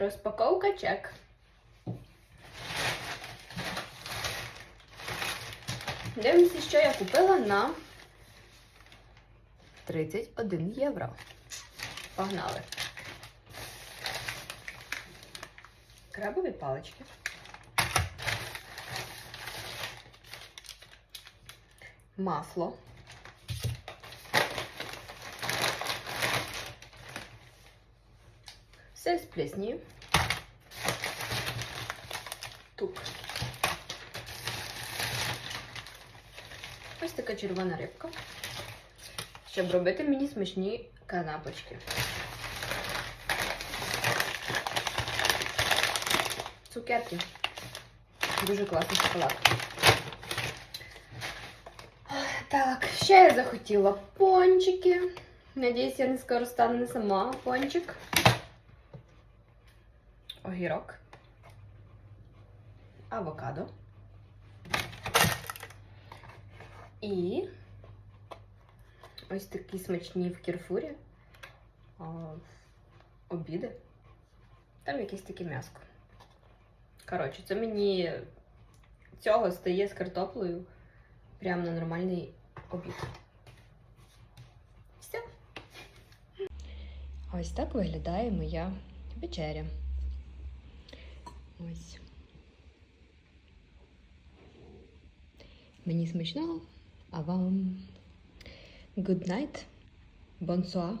Розпаковка чек. Дивимося, що я купила на 31 євро. Погнали. Крабові палички. Масло. Все з плеснів. Тук. Ось така червона рибка. Щоб робити мені смачні канапочки. Цукерки. Дуже класний шоколад. Так, ще я захотіла пончики. Надіюсь, я не скоро стану не сама пончик. Огірок. Авокадо. І ось такі смачні в кірфурі. Обіди. Там якесь таке м'яско. Коротше, це мені цього стає з картоплею прямо на нормальний обід. Все. Ось так виглядає моя вечеря. Ось. Мені смачного, а вам good night, bonsoir.